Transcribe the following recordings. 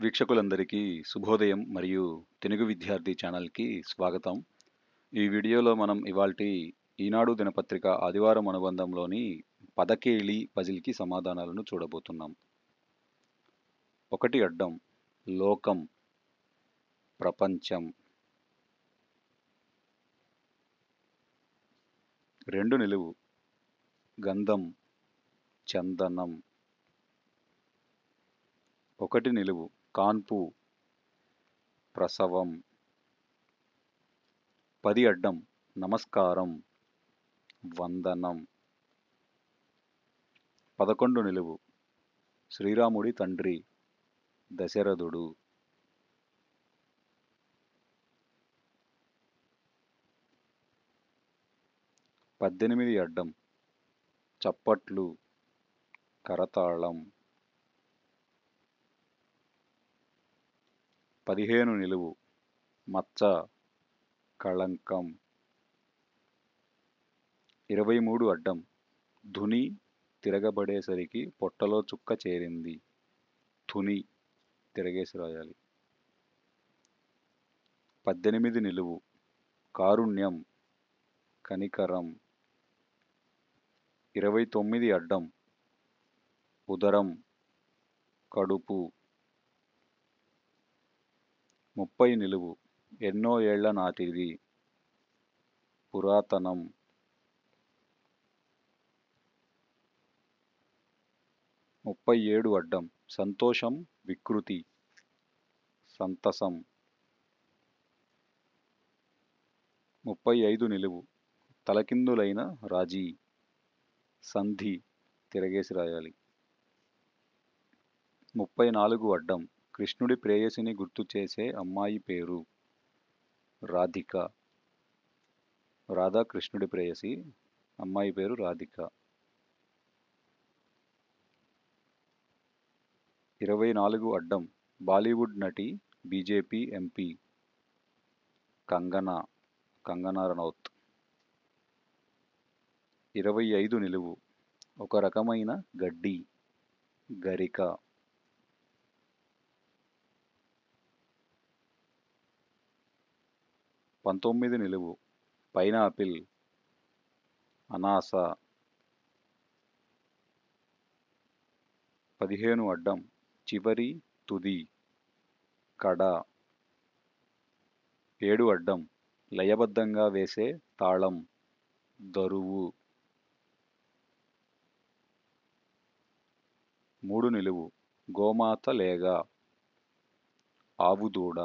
వీక్షకులందరికీ శుభోదయం మరియు తెలుగు విద్యార్థి ఛానల్కి స్వాగతం. ఈ వీడియోలో మనం ఇవాల్టి ఈనాడు దినపత్రిక ఆదివారం అనుబంధంలోని పదకేళి పజిల్కి సమాధానాలను చూడబోతున్నాం. ఒకటి అడ్డం లోకం ప్రపంచం. రెండు నిలువు గంధం చందనం. ఒకటి నిలువు కాన్పు ప్రసవం. పది అడ్డం. నమస్కారం. వందనం. పదకొండు నిలువు. శ్రీరాముడి తండ్రి. దశరథుడు. పద్దెనిమిది అడ్డం. చప్పట్లు. కరతాళం. పదిహేను నిలువు. మచ్చ కళంకం. ఇరవై మూడు అడ్డం. ధుని తిరగబడేసరికి పొట్టలో చుక్క చేరింది. ధుని తిరగేసి రాయాలి. పద్దెనిమిది నిలువు. కారుణ్యం కనికరం. ఇరవై తొమ్మిది అడ్డం. ఉదరం కడుపు. ముప్పై నిలువు. ఎన్నో ఏళ్ళ నాటిది. పురాతనం. ముప్పై ఏడు అడ్డం. సంతోషం వికృతి. సంతసం. ముప్పై ఐదు నిలువు. తలకిందులైన రాజీ. సంధి. తిరగేసి రాయాలి. ముప్పై నాలుగు అడ్డం. కృష్ణుడి ప్రేయసిని గుర్తు చేసే అమ్మాయి పేరు రాధిక. రాధా కృష్ణుడి ప్రేయసి అమ్మాయి పేరు రాధిక. ఇరవై నాలుగు అడ్డం బాలీవుడ్ నటి బీజేపీ ఎంపీ కంగనా కంగనా రనౌత్. ఇరవై ఐదు నిలువు ఒక రకమైన గడ్డి గరిక. పంతొమ్మిది నిలువు పైనాపిల్ అనాస పదిహేను అడ్డం చివరి తుది కడ ఏడు అడ్డం లయబద్ధంగా వేసే తాళం దరువు. మూడు నిలువు గోమాత లేగ ఆవు దూడ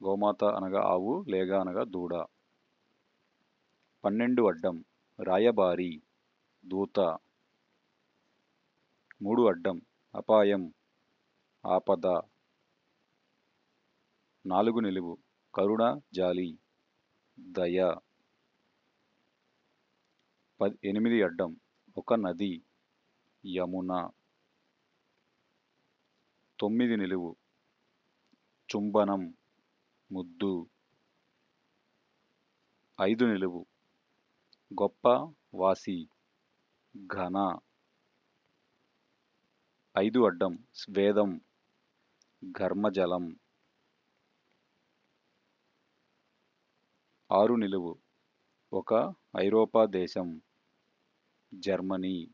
గోమాత అనగా ఆవు లేగ అనగా దూడ. పన్నెండు అడ్డం రాయబారి దూత. మూడు అడ్డం అపాయం ఆపద. నాలుగు నిలువు కరుణ జాలి దయ. పది ఎనిమిది అడ్డం ఒక నది యమున. తొమ్మిది నిలువు చుంబనం ముద్దు. ఐదు నిలువు. గొప్ప వాసి. ఘన. ఐదు అడ్డం. స్వేదం. ఘర్మజలం. ఆరు నిలువు. ఒక ఐరోపా దేశం. జర్మనీ.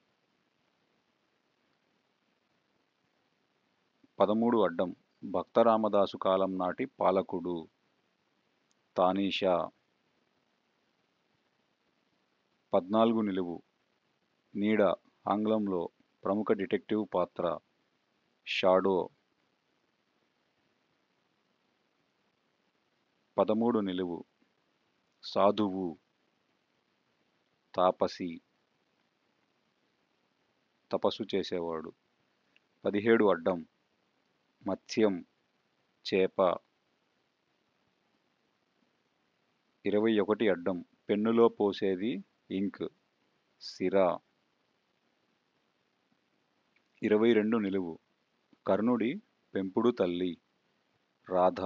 పదమూడు అడ్డం. భక్తరామదాసు కాలం నాటి పాలకుడు తానీషా. పద్నాలుగు నిలువు. నీడ ఆంగ్లంలో ప్రముఖ డిటెక్టివ్ పాత్ర షాడో. పదమూడు నిలువు. సాధువు తాపసి తపస్సు చేసేవాడు. పదిహేడు అడ్డం. మత్స్యం చేప. ఇరవై ఒకటి అడ్డం. పెన్నులో పోసేది ఇంక్ సిరా. ఇరవై రెండు నిలువు. కర్ణుడి పెంపుడు తల్లి రాధ.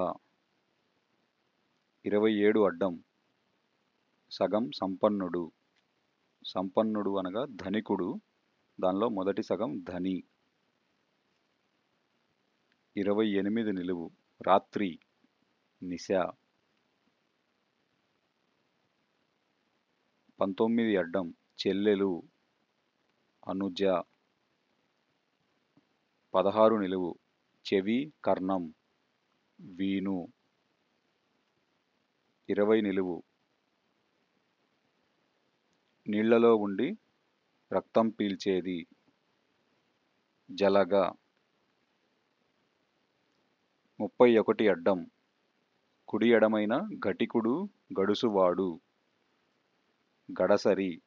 ఇరవై ఏడు అడ్డం. సగం సంపన్నుడు. సంపన్నుడు అనగా ధనికుడు. దానిలో మొదటి సగం ధని. ఇరవై ఎనిమిది నిలువు రాత్రి నిశ పంతొమ్మిది అడ్డం చెల్లెలు అనుజ పదహారు నిలువు చెవి కర్ణం వీణు ఇరవై నిలువు నీళ్ళలో ఉండి రక్తం పీల్చేది జలగ ముప్పై ఒకటి అడ్డం. కుడి ఎడమైన ఘటికుడు గడుసువాడు. గడసరి.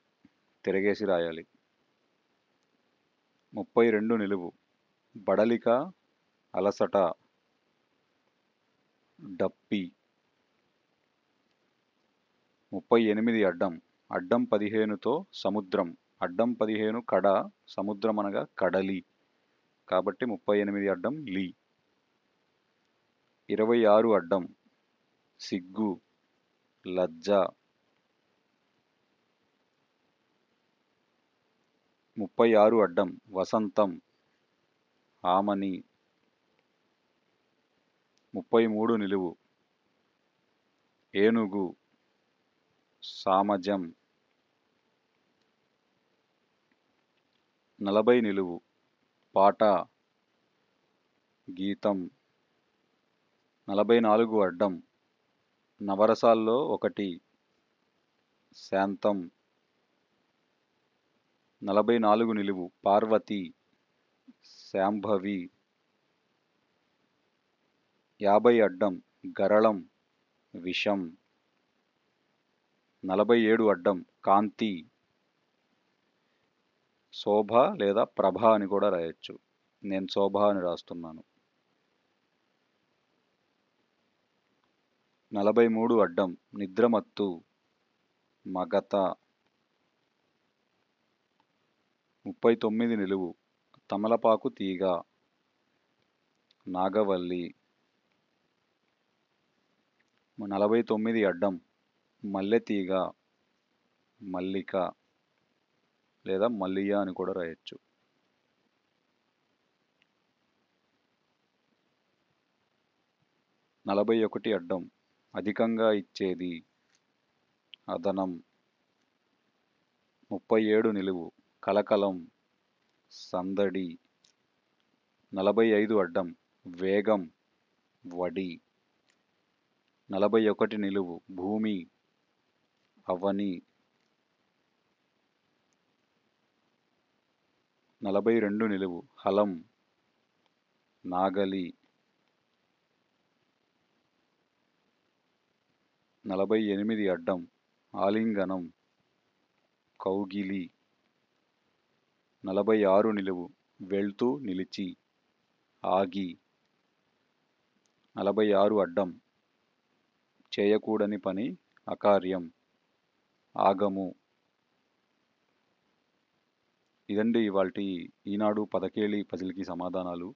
తిరగేసి రాయాలి. ముప్పై రెండు నిలువు. బడలిక అలసట. డప్పి. ముప్పై ఎనిమిది అడ్డం. అడ్డం పదిహేనుతో సముద్రం. అడ్డం పదిహేను కడ సముద్రం అనగా కడలి. కాబట్టి ముప్పై ఎనిమిది అడ్డం లీ. ఇరవై ఆరు అడ్డం సిగ్గు లజ్జ ముప్పై ఆరు అడ్డం వసంతం ఆమని ముప్పై మూడు నిలువు ఏనుగు సామజం నలభై నిలువు పాట గీతం నలభై నాలుగు అడ్డం నవరసాల్లో ఒకటి శాంతం నలభై నాలుగు నిలువు పార్వతి శాంభవి యాభై అడ్డం గరళం విషం నలభై ఏడు అడ్డం కాంతి శోభ లేదా ప్రభ అని కూడా రాయొచ్చు. నేను శోభ అని రాస్తున్నాను. నలభై మూడు అడ్డం నిద్రమత్తు మగత. ముప్పై తొమ్మిది నిలువు తమలపాకు తీగ. నాగవల్లి. నలభై తొమ్మిది అడ్డం మల్లెతీగ మల్లిక లేదా మల్లియ అని కూడా రాయొచ్చు. నలభై ఒకటి అడ్డం అధికంగా ఇచ్చేది అదనం. ముప్పై ఏడు నిలువు. కలకలం. సందడి. నలభై ఐదు అడ్డం. వేగం. వడి. నలభై ఒకటి నిలువు. భూమి. అవని. నలభై రెండు నిలువు. హలం. నాగలి. నలభై ఎనిమిది అడ్డం ఆలింగనం కౌగిలి. నలభై ఆరు నిలువు వెళ్తూ నిలిచి ఆగి. నలభై ఆరు అడ్డం చేయకూడని పని అకార్యం ఆగము. ఇదండి ఇవాళ ఈనాడు పదకేళి పజిల్కి సమాధానాలు.